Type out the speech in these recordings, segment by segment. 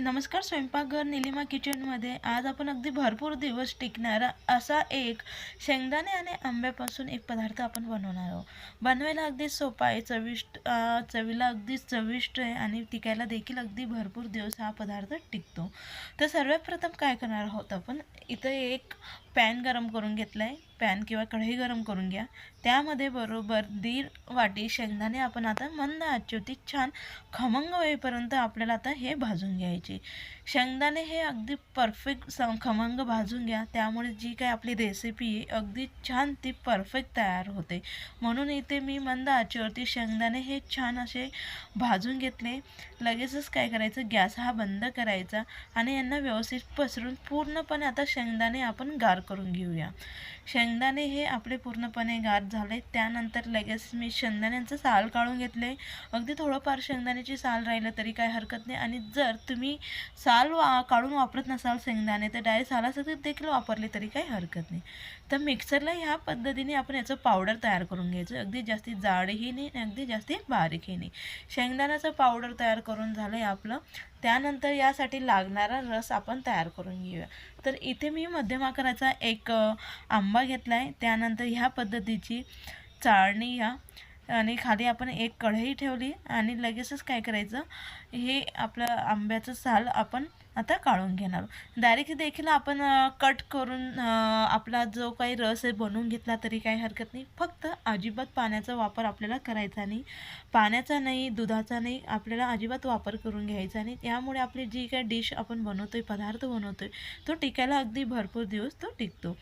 नमस्कार स्वयंपाकघर निलिमा किचनमध्ये आज आपण अगदी भरपूर दिवस टिकणारा असा एक शेंगदाणे आणि आंब्यापासून एक पदार्थ आपण बनवणार आहोत. बनवायला अगदी सोपा आहे चविष्ट चवीला अगदी चविष्ट आहे आणि टिकायला देखील अगदी भरपूर दिवस हा पदार्थ टिकतो. तर सर्वात प्रथम काय करणार आहोत आपण? इथं एक पॅन गरम करून घेतला आहे पॅन किंवा कढई गरम करून घ्या. त्यामध्ये बरोबर दीड वाटी शेंगदाणे आपण आता मंद आचेवती छान खमंग होईपर्यंत आपल्याला आता हे भाजून घ्यायचे. शेंगदाणे हे अगदी परफेक्ट स खमंग भाजून घ्या. त्यामुळे जी काय आपली रेसिपी आहे अगदी छान ती परफेक्ट तयार होते. म्हणून इथे मी मंद आचेवरती शेंगदाणे हे छान असे भाजून घेतले. लगेचच काय करायचं? गॅस हा बंद करायचा आणि यांना व्यवस्थित पसरून पूर्णपणे आता शेंगदाणे आपण गार करून घेऊया. शेंगदाणे हे आपले पूर्णपणे गार झाले त्यानंतर लगेच मी शेंगदाण्यांचं साल काढून घेतले. अगदी थोडंफार शेंगदाण्याची साल राहिलं तरी काय हरकत नाही. आणि जर तुम्ही साल वा काढून वापरत नसाल शेंगदाणे तर डायरेक्ट सालासाठी देखील वापरले तरी काही हरकत नाही. तर मिक्सरला ह्या पद्धतीने आपण याचं पावडर तयार करून घ्यायचं. अगदी जास्ती जाडही नाही आणि अगदी जास्ती बारीकही नाही. शेंगदाण्याचं पावडर तयार करून झालं आहे आपलं. त्यानंतर यासाठी लागणारा रस आपण तयार करून घेऊया. तर इथे मी मध्यम आकाराचा एक आंबा घेतला आहे त्यानंतर ह्या पद्धतीची चाळणी घ्या. आणि खाली आपण एक कढई ठेवली आणि लगेचच काय करायचं? हे आपलं आंब्याचं साल आपण आता काढून घेणार. डायरेक्ट देखील आपण कट करून आपला जो काही रस आहे बनवून घेतला तरी काही हरकत नाही. फक्त अजिबात पाण्याचा वापर आपल्याला करायचा नाही. पाण्याचा नाही दुधाचा नाही आपल्याला अजिबात वापर करून घ्यायचा नाही. त्यामुळे आपली जी काही डिश आपण बनवतो आहे पदार्थ बनवतो आहे तो टिकायला अगदी भरपूर दिवस तो टिकतो.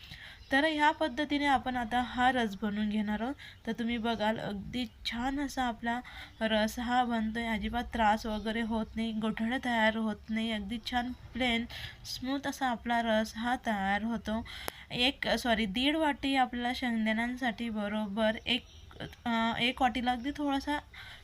तर ह्या पद्धतीने आपण आता हा रस बनवून घेणार आहोत. तर तुम्ही बघाल अगदी छान असा आपला रस हा बनतो आहे अजिबात त्रास वगैरे होत नाही गोठळं तयार होत नाही. अगदी छान प्लेन स्मूथ असा आपला रस हा तयार होतो. एक सॉरी दीड वाटी आपल्याला शेंगदाण्यांसाठी बरोबर एक एक वाटीला अगदी थोडासा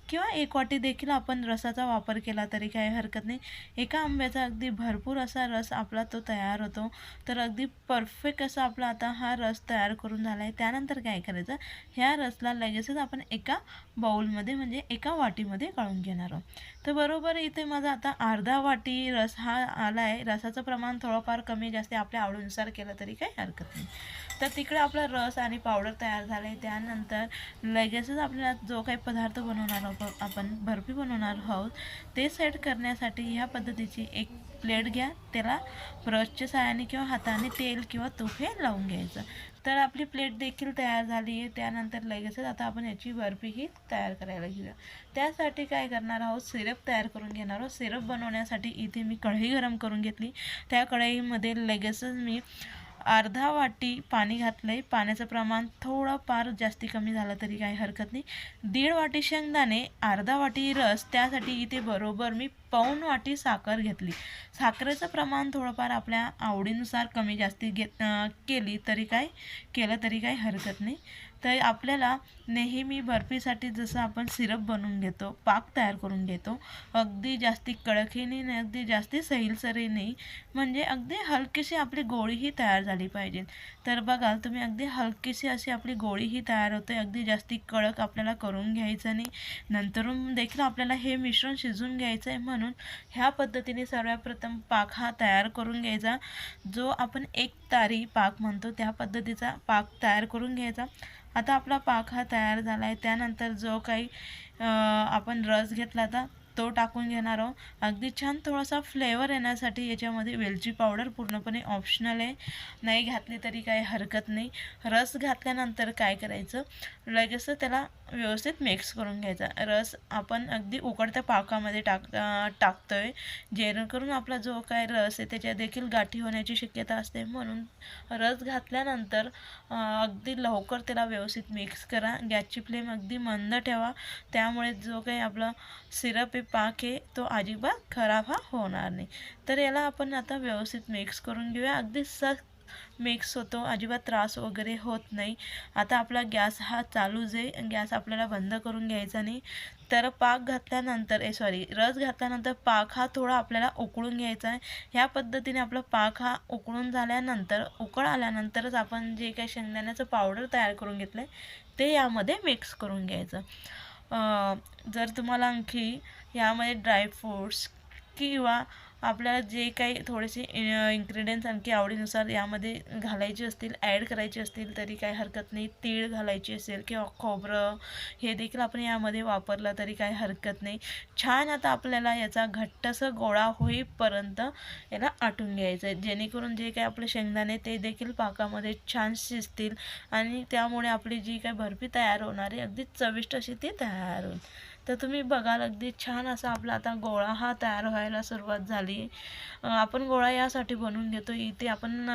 किंवा एक वाटी देखील आपण रसाचा वापर केला तरी काही हरकत नाही. एका आंब्याचा अगदी भरपूर असा रस आपला तो तयार होतो. तर अगदी परफेक्ट असा आपला आता हा रस तयार करून झाला आहे त्यानंतर काय करायचं? ह्या रसला लगेचच आपण एका बाऊलमध्ये म्हणजे एका वाटीमध्ये काढून घेणार आहोत. तर बरोबर इथे माझा आता अर्धा वाटी रस हा आला आहे रसाचं प्रमाण थोडंफार कमी जास्त आपल्या आवडीनुसार केलं तरी काही हरकत नाही. तर तिकडे आपला रस आणि पावडर तयार झाला आहे त्यानंतर लगेचच आपल्याला जो काही पदार्थ बनवणार आहोत आपण बर्फी बनवणार आहोत ते सेट करण्यासाठी ह्या पद्धतीची एक प्लेट घ्या. त्याला ब्रशच्या साहाय्याने किंवा हाताने तेल किंवा तूप हे लावून घ्यायचं. तर आपली प्लेट देखील तयार झाली आहे. त्यानंतर लगेचच आता आपण याची बर्फी ही तयार करायला घेऊया. त्यासाठी काय करणार आहोत? सिरप तयार करून घेणार आहोत. सिरप बनवण्यासाठी इथे मी कढई गरम करून घेतली. त्या कढईमध्ये लगेचच मी अर्धा वाटी पाणी घातलं आहे पाण्याचं प्रमाण थोडं फार जास्ती कमी झालं तरी काही हरकत नाही. दीड वाटी शेंगदाणे अर्धा वाटी रस त्यासाठी इथे बरोबर मी पाऊण वाटी साखर घेतली. साखरेचं प्रमाण थोडंफार आपल्या आवडीनुसार कमी जास्ती घेत केली तरी काय केलं तरी काही हरकत नाही. तर आपल्याला नेहमी बर्फीसाठी जसं आपण सिरप बनवून घेतो पाक तयार करून घेतो अगदी जास्ती कडकही नाही अगदी जास्ती सैलसरही नाही म्हणजे अगदी हलकीशी आपली गोळीही तयार झाली पाहिजे. तर बघाल तुम्ही अगदी हलकीशी अशी आपली गोळीही तयार होते अगदी जास्ती कडक आपल्याला करून घ्यायचं नाही. नंतरून देखील आपल्याला हे मिश्रण शिजवून घ्यायचं आहे म्हणून ह्या पद्धतीने सर्वप्रथम पाक हा तयार करून घ्यायचा. जो आपण एक तारी पाक म्हणतो त्या पद्धतीचा पाक तयार करून घ्यायचा. आता आपला पाक हा तयार झाला आहे त्यानंतर जो काही आपण रस घेतला होता तो टाकून घेणार आहोत. अगदी छान थोडासा फ्लेवर येण्यासाठी याच्यामध्ये वेलची पावडर पूर्णपणे ऑप्शनल आहे. नाही घातली तरी काही हरकत नाही. रस घातल्यानंतर काय करायचं? लगेच त्याला व्यवस्थित मिक्स करून घ्यायचा. रस आपण अगदी उकडत्या पाकामध्ये टाक टाकतो आहे जेणेकरून आपला जो काय रस आहे त्याच्या देखील गाठी होण्याची शक्यता असते. म्हणून रस घातल्यानंतर अगदी लवकर त्याला व्यवस्थित मिक्स करा. गॅसची फ्लेम अगदी मंद ठेवा. त्यामुळे जो काही आपला सिरप आहे पाक आहे तो अजिबात खराब हा होणार नाही. तर याला आपण आता व्यवस्थित मिक्स करून घेऊया. अगदी स मिक्स होतो. अजिबात त्रास वगैरे होत नाही. आता आपला गॅस हा चालूच आहे गॅस आपल्याला बंद करून घ्यायचा नाही तर पाक घातल्यानंतर ए सॉरी रस घातल्यानंतर पाक हा थोडा आपल्याला उकळून घ्यायचा आहे. ह्या पद्धतीने आपला पाक हा उकळून झाल्यानंतर उकळ आल्यानंतरच आपण जे काही शेंगदाण्याचं पावडर तयार करून घेतलं आहे ते यामध्ये मिक्स करून घ्यायचं. जर तुम्हाला आणखी यामध्ये ड्रायफ्रूट्स किंवा आपल्याला जे काही थोडेसे इन्ग्रेडियंट्स आणखी आवडीनुसार यामध्ये घालायचे असतील ॲड करायचे असतील तरी काही हरकत नाही. तीळ घालायची असेल किंवा खोबरं हे देखील आपण यामध्ये वापरलं तरी काही हरकत नाही. छान आता आपल्याला याचा घट्टसं गोळा होईपर्यंत याला आटून घ्यायचं आहे जेणेकरून जे काही आपले शेंगदाणे ते देखील पाकामध्ये छान शिजतील आणि त्यामुळे आपली जी काही बर्फी तयार होणार आहे अगदी चविष्ट अशी ती तयार होईल. तर तुम्ही बघाल अगदी छान असा आपला आता गोळा हा तयार व्हायला सुरुवात झाली. आपण गोळा यासाठी बनवून घेतो इथे आपण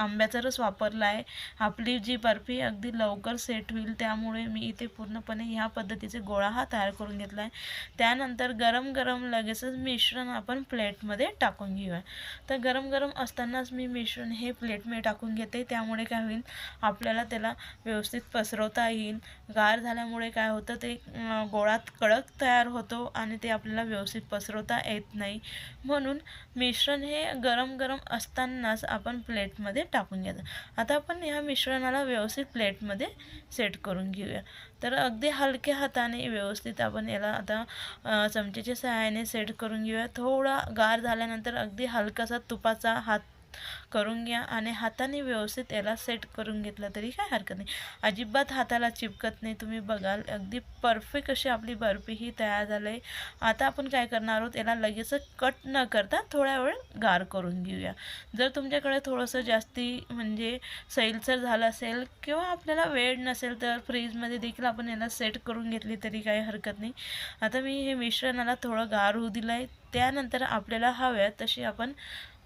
आंब्याचा रस वापरला आहे. आपली जी बर्फी अगदी लवकर सेट होईल. त्यामुळे मी इथे पूर्णपणे ह्या पद्धतीचे गोळा हा तयार करून घेतला आहे. त्यानंतर गरम गरम लगेचच मिश्रण आपण प्लेटमध्ये टाकून घेऊया. तर गरम गरम असतानाच मी मिश्रण हे प्लेटमध्ये टाकून घेते. त्यामुळे काय होईल आपल्याला त्याला व्यवस्थित पसरवता येईल. गार झाल्यामुळे काय होतं ते गोळात कडक तयार होतो आणि ते आपल्याला व्यवस्थित पसरवता येत नाही. म्हणून मिश्रण हे गरम गरम असतानाच आपण प्लेटमध्ये टाकून घ्यायचं आता आपण ह्या मिश्रणाला व्यवस्थित प्लेटमध्ये सेट करून घेऊया. तर अगदी हलक्या हाताने व्यवस्थित आपण याला आता चमचेच्या सहाय्याने सेट करून घेऊया. थोडा गार झाल्यानंतर अगदी हलकासा तुपाचा हात करून घ्या आणि हाताने व्यवस्थित याला सेट करून घेतलं तरी काय हरकत नाही. अजिबात हाताला चिपकत नाही. तुम्ही बघाल अगदी परफेक्ट अशी आपली बर्फी ही तयार झाली. आहे आता आपण काय करणार आहोत? याला लगेच कट न करता थोड्या वेळ गार करून घेऊया. जर तुमच्याकडे थोडंसं जास्ती म्हणजे सैलसर झालं असेल किंवा आपल्याला वेळ नसेल तर फ्रीजमध्ये देखील आपण याला सेट करून घेतली तरी काही हरकत नाही. आता मी हे मिश्रणाला थोडं गार होऊ दिलं आहे त्यानंतर आपल्याला हव्या तशी आपण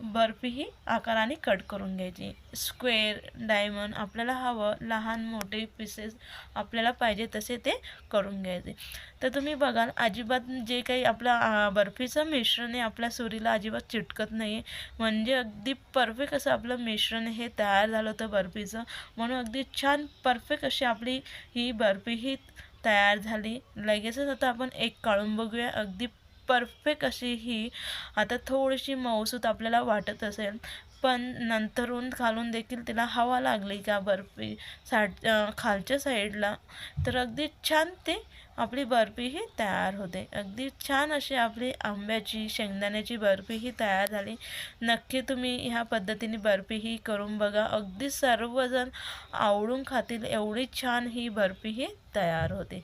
बर्फी ही आकाराने कट करून घ्यायची. स्क्वेअर डायमंड आपल्याला हवं लहान मोठे पीसेस आपल्याला पाहिजे तसे ते करून घ्यायचे. तर तुम्ही बघाल अजिबात जे काही आपलं बर्फीचं मिश्रण आहे आपल्या सुरीला अजिबात चिटकत नाही आहे म्हणजे अगदी परफेक्ट असं आपलं मिश्रण हे तयार झालं होतं बर्फीचं. म्हणून अगदी छान परफेक्ट अशी आपली ही बर्फी ही तयार झाली. लगेचच आता आपण एक काढून बघूया. अगदी परफेक्ट अशी ही आता थोडीशी मऊसूत आपल्याला वाटत असेल. पण नंतरून खालून देखील तिला हवा लागली का बर्फी साड खालच्या साईडला? तर अगदी छान ते आपली बर्फी ही तयार होते. अगदी छान अशी आपली आंब्याची शेंगदाण्याची बर्फी ही तयार झाली. नक्की तुम्ही ह्या पद्धतीने बर्फी ही करून बघा. अगदी सर्वजण आवडून खातील एवढी छान ही बर्फी ही तयार होते.